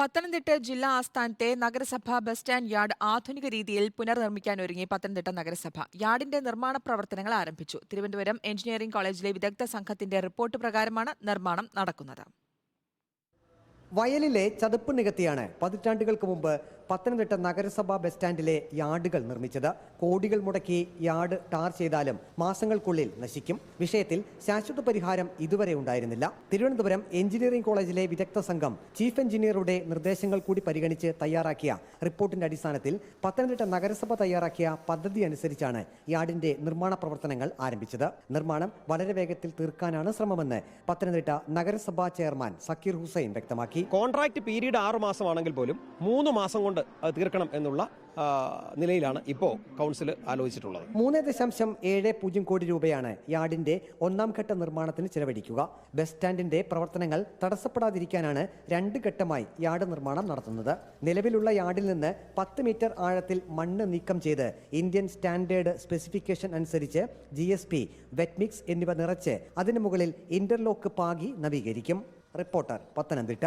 പത്തനംതിട്ട ജില്ലാ ആസ്ഥാനത്തെ നഗരസഭ bus stand yard ആധുനിക രീതിയിൽ പുനർനിർമ്മിക്കാൻ ഒരുങ്ങി പത്തനംതിട്ട നഗരസഭ. യാർഡിന്റെ നിർമ്മാണ പ്രവർത്തനങ്ങൾ ആരംഭിച്ചു. തിരുവനന്തപുരം എഞ്ചിനീയറിംഗ് കോളേജിലെ വിദഗ്ധ സംഘത്തിന്റെ റിപ്പോർട്ട് പ്രകാരമാണ് നിർമ്മാണം നടക്കുന്നത്. വയലിലെ ചതുപ്പ് നികത്തിയാണ് പതിറ്റാണ്ടുകൾക്ക് മുമ്പ് പത്തനംതിട്ട നഗരസഭാ ബസ് സ്റ്റാൻഡിലെ യാർഡുകൾ നിർമ്മിച്ചത്. കോടികൾ മുടക്കി യാർഡ് ടാർ ചെയ്താലും മാസങ്ങൾക്കുള്ളിൽ നശിക്കും. വിഷയത്തിൽ ശാശ്വത പരിഹാരം ഇതുവരെ ഉണ്ടായിരുന്നില്ല. തിരുവനന്തപുരം എഞ്ചിനീയറിംഗ് കോളേജിലെ വിദഗ്ധ സംഘം ചീഫ് എഞ്ചിനീയറുടെ നിർദ്ദേശങ്ങൾ കൂടി പരിഗണിച്ച് തയ്യാറാക്കിയ റിപ്പോർട്ടിന്റെ അടിസ്ഥാനത്തിൽ പത്തനംതിട്ട നഗരസഭ തയ്യാറാക്കിയ പദ്ധതി അനുസരിച്ചാണ് യാർഡിന്റെ നിർമ്മാണ പ്രവർത്തനങ്ങൾ ആരംഭിച്ചത്. നിർമ്മാണം വളരെ വേഗത്തിൽ തീർക്കാനാണ് ശ്രമമെന്ന് പത്തനംതിട്ട നഗരസഭാ ചെയർമാൻ സക്കീർ ഹുസൈൻ വ്യക്തമാക്കി. കോൺട്രാക്ട് പീരീഡ് ആറ് മാസമാണെങ്കിൽ പോലും മൂന്ന് മാസം കൊണ്ട് അത് തീർക്കണം എന്നുള്ള നിലയിലാണ് ഇപ്പോൾ കൗൺസിൽ ആലോചിച്ചിട്ടുള്ളത്. മൂന്ന് ദശാംശം ഏഴ് പൂജ്യം കോടി രൂപയാണ് യാർഡിന്റെ ഒന്നാം ഘട്ട നിർമ്മാണത്തിന് ചെലവഴിക്കുക. ബസ് സ്റ്റാൻഡിന്റെ പ്രവർത്തനങ്ങൾ തടസ്സപ്പെടാതിരിക്കാനാണ് രണ്ട് ഘട്ടമായി യാർഡ് നിർമ്മാണം നടത്തുന്നത്. നിലവിലുള്ള യാർഡിൽ നിന്ന് പത്ത് മീറ്റർ ആഴത്തിൽ മണ്ണ് നീക്കം ചെയ്ത് ഇന്ത്യൻ സ്റ്റാൻഡേർഡ് സ്പെസിഫിക്കേഷൻ അനുസരിച്ച് G S P wet mix എന്നിവ നിറച്ച് അതിനു മുകളിൽ ഇന്റർലോക്ക് പാകി നവീകരിക്കും. റിപ്പോർട്ടർ പത്തനംതിട്ട.